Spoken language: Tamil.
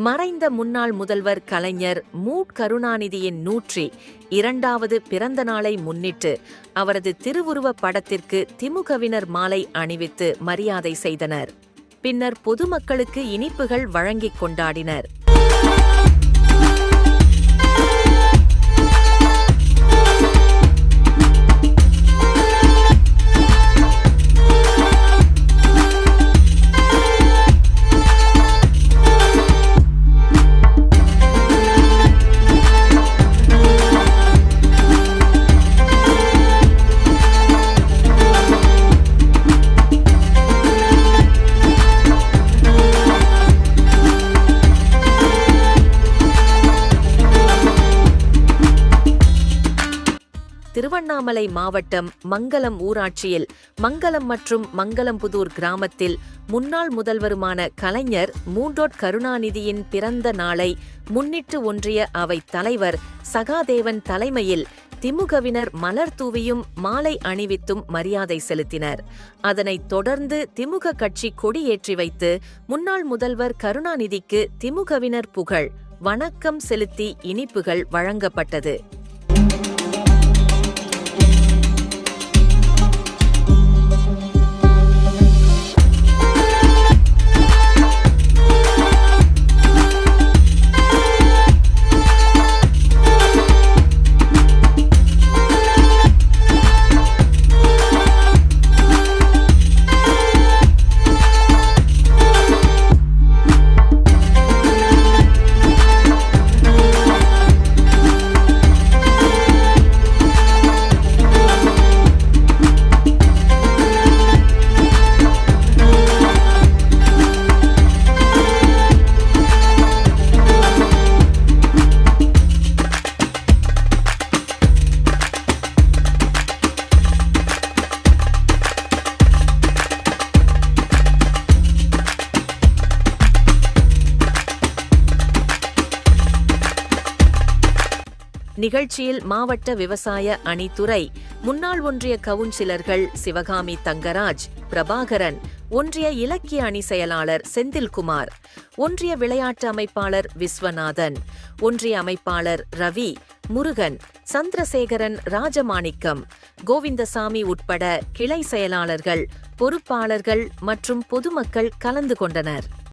மறைந்த முன்னாள் முதல்வர் கலைஞர் மூட் கருணாநிதியின் நூற்றி இரண்டாவது பிறந்த நாளை முன்னிட்டு அவரது திருவுருவப் படத்திற்கு திமுகவினர் மாலை அணிவித்து மரியாதை செய்தனர். பின்னர் பொதுமக்களுக்கு இனிப்புகள் வழங்கிக் கொண்டாடினர். திருவண்ணாமலை மாவட்டம் மங்கலம் ஊராட்சியில் மங்கலம் மற்றும் மங்கலம்புதூர் கிராமத்தில் முன்னாள் முதல்வருமான கலைஞர் மூண்டோட் கருணாநிதியின் பிறந்த நாளை முன்னிட்டு ஒன்றிய அவை தலைவர் சகாதேவன் தலைமையில் திமுகவினர் மலர் தூவியும் மாலை அணிவித்தும் மரியாதை செலுத்தினர். அதனைத் தொடர்ந்து திமுக கட்சி கொடியேற்றி வைத்து முன்னாள் முதல்வர் கருணாநிதிக்கு திமுகவினர் புகழ் வணக்கம் செலுத்தி இனிப்புகள் வழங்கப்பட்டது. நிகழ்ச்சியில் மாவட்ட விவசாய அணித்துறை முன்னாள் ஒன்றிய கவுன்சிலர்கள் சிவகாமி தங்கராஜ் பிரபாகரன் ஒன்றிய இலக்கிய அணி செயலாளர் செந்தில்குமார் ஒன்றிய விளையாட்டு அமைப்பாளர் விஸ்வநாதன் ஒன்றிய அமைப்பாளர் ரவி முருகன் சந்திரசேகரன் ராஜமாணிக்கம் கோவிந்தசாமி உட்பட கிளை செயலாளர்கள் பொறுப்பாளர்கள் மற்றும் பொதுமக்கள் கலந்து கொண்டனர்.